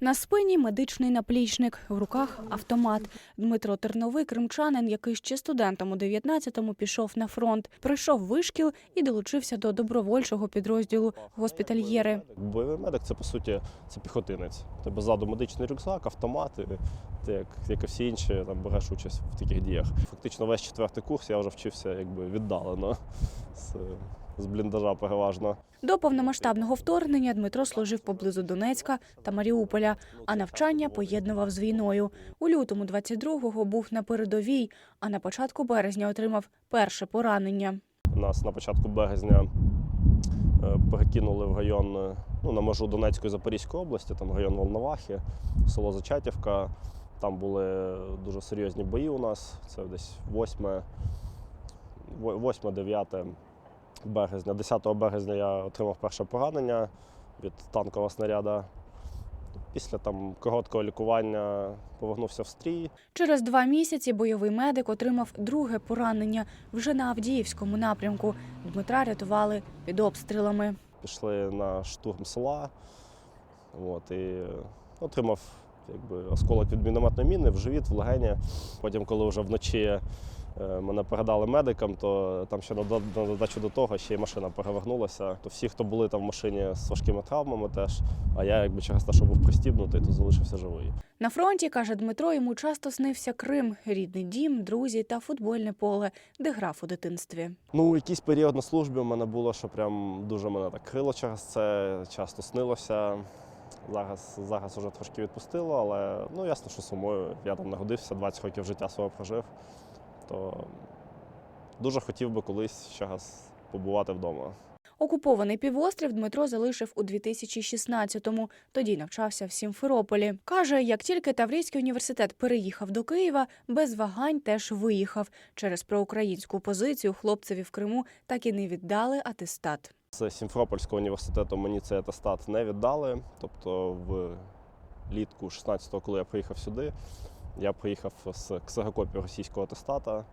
На спині медичний наплічник, в руках автомат. Дмитро Терновий, кримчанин, який ще студентом у 19-му пішов на фронт, пройшов вишкіл і долучився до добровольчого підрозділу госпітальєри. Бойовий медик це по суті це піхотинець. Тебе ззаду медичний рюкзак, автомат. Ти, як, як і всі інші, там береш участь в таких діях. Фактично весь четвертий курс я вже вчився якби віддалено з, бліндажа переважно. До повномасштабного вторгнення Дмитро служив поблизу Донецька та Маріуполя, а навчання поєднував з війною. У лютому 22-го був на передовій, а на початку березня отримав перше поранення. Нас на початку березня е, перекинули в район е, ну, на межу Донецької Запорізької області, там район Волновахи, село Зачатівка. Там були дуже серйозні бої у нас. Це десь 8, 8-9 березня. 10 березня я отримав перше поранення від танкового снаряда. Після там короткого лікування повернувся в стрій. Через два місяці бойовий медик отримав друге поранення вже на Авдіївському напрямку. Дмитра рятували під обстрілами. пішли на штурм села. От, і отримав якби, осколок від мінометної міни в живіт, в легені. Потім, коли вже вночі мене передали медикам, то там ще на додачу до того ще й машина перевернулася. То всі, хто були там в машині з важкими травмами теж, а я якби через те, що був пристібнутий, то залишився живий. На фронті, каже Дмитро, йому часто снився Крим, рідний дім, друзі та футбольне поле, де грав у дитинстві. Ну, якийсь період на службі у мене було, що прям дуже мене так крило через це, часто снилося. Зараз, зараз вже трошки відпустило, але ну ясно, що сумою. Я там нагодився, 20 років життя свого прожив. То дуже хотів би колись ще раз побувати вдома. Окупований півострів Дмитро залишив у 2016-му. Тоді навчався в Сімферополі. Каже, як тільки Таврійський університет переїхав до Києва, без вагань теж виїхав. Через проукраїнську позицію хлопцеві в Криму так і не віддали атестат. З Сімферопольського університету мені цей атестат не віддали. Тобто в літку 16-го, коли я приїхав сюди, я приїхав з ксерокопією російського атестата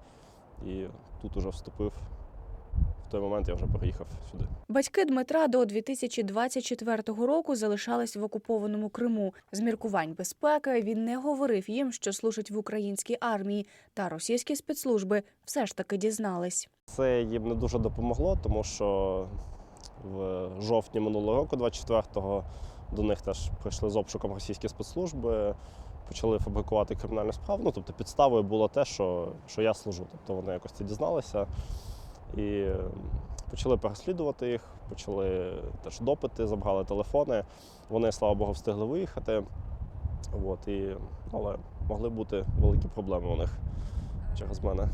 і тут уже вступив. В той момент я вже переїхав сюди. Батьки Дмитра до 2024 року залишались в окупованому Криму. З міркувань безпеки він не говорив їм, що служить в українській армії, та російські спецслужби все ж таки дізнались. Це їм не дуже допомогло, тому що в жовтні минулого року, 24-го, до них теж прийшли з обшуком російські спецслужби, почали фабрикувати кримінальну справу. Ну, тобто підставою було те, що, що я служу. Тобто вони якось це дізналися і почали переслідувати їх, почали теж допити, забрали телефони. Вони, слава Богу, встигли виїхати. От, і, але могли бути великі проблеми у них через мене.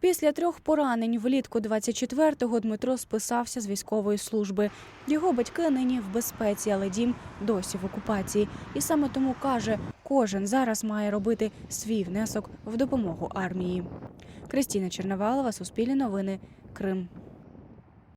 Після трьох поранень влітку 24-го Дмитро списався з військової служби. Його батьки нині в безпеці, але дім досі в окупації. І саме тому каже, кожен зараз має робити свій внесок в допомогу армії. Кристина Черновалова, Суспільне новини, Крим.